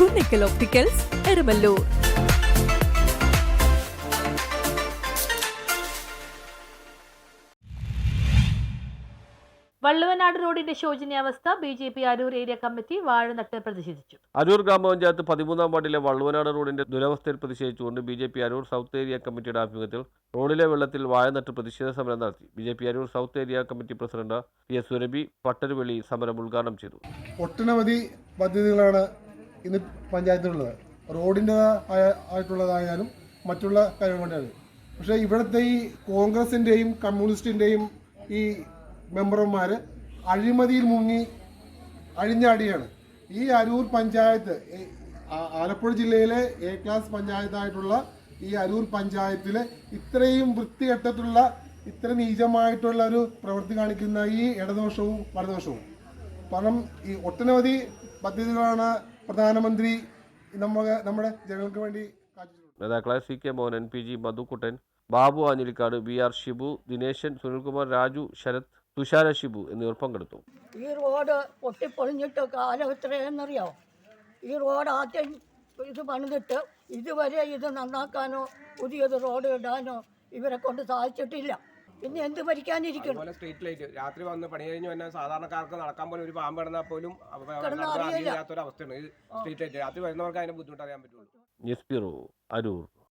Kunnickal opticals Erumalloor Valluvanad റോഡിന്റെ ശോചനീയാവസ്ഥ B J P Aroor area committee വാഴനട്ട് പ്രതിഷേധിച്ചു. അരൂർ ഗ്രാമപഞ്ചായത്ത് പതിമൂന്നാം വാർഡിലെ വള്ളുവനാട് റോഡിന്റെ ദുരവസ്ഥയിൽ പ്രതിഷേധിച്ചുകൊണ്ട് B J P Aroor south area കമ്മിറ്റിയുടെ ആഭിമുഖ്യത്തിൽ റോഡിലെ വെള്ളത്തിൽ വാഴനട്ട് പ്രതിഷേധ സമരം നടത്തി. B J P Aroor south area committee president P S Surabhi Pattaruveli സമരം ഉദ്ഘാടനം ചെയ്തു. ഒട്ടനവധി പദ്ധതികളാണ് ഇന്ന് പഞ്ചായത്തിലുള്ളത്. റോഡിന്റെ ആയിട്ടുള്ളതായാലും മറ്റുള്ള കാര്യങ്ങൾ കൊണ്ടാണ്. പക്ഷേ ഇവിടുത്തെ ഈ കോൺഗ്രസിന്റെയും കമ്മ്യൂണിസ്റ്റിന്റെയും ഈ മെമ്പർമാർ അഴിമതിയിൽ മുങ്ങി അഴിഞ്ഞാടിയാണ്. ഈ അരൂർ പഞ്ചായത്ത് ആലപ്പുഴ ജില്ലയിലെ എ ക്ലാസ് പഞ്ചായത്തായിട്ടുള്ള ഈ അരൂർ പഞ്ചായത്തിൽ ഇത്രയും വൃത്തികെട്ടത്തുള്ള ഇത്ര നീചമായിട്ടുള്ള ഒരു പ്രവൃത്തി കാണിക്കുന്ന ഈ ഇടദോഷവും വലദോഷവും കാരണം ഈ ഒട്ടനവധി പദ്ധതികളാണ് പ്രധാനമന്ത്രി നമുക്ക് നമ്മുടെ ജനങ്ങൾക്ക് വേണ്ടി നേതാക്കളായ നേതാക്കളെ C K Mohan N P G Madhukuttan Babu Anjilikkad B R Shibu Dineshan Sunilkumar Raju Sharath Thushara Shibu എന്നിവർ പങ്കെടുത്തു. ഈ റോഡ് പൊട്ടിപ്പൊളിഞ്ഞിട്ട് കാലം എത്രയെന്നറിയാമോ ഈ റോഡ് ആദ്യം ഇത് പണിതിട്ട് ഇതുവരെ ഇത് നന്നാക്കാനോ പുതിയത് റോഡ് ഇടാനോ ഇവരെ കൊണ്ട് സാധിച്ചിട്ടില്ല. പിന്നെ എന്ത് ഭരിക്കാനിരിക്കണം? അതുപോലെ സ്ട്രീറ്റ് ലൈറ്റ് രാത്രി വന്ന് പണി കഴിഞ്ഞ് വന്ന സാധാരണക്കാർക്ക് നടക്കാൻ പോലും ഒരു പാമ്പ് കിടന്നാൽ പോലും അവസ്ഥയാണ് സ്ട്രീറ്റ് ലൈറ്റ് രാത്രി വരുന്നവർക്ക് അതിന്റെ ബുദ്ധിമുട്ട് അറിയാൻ പറ്റുള്ളൂ അരൂർ.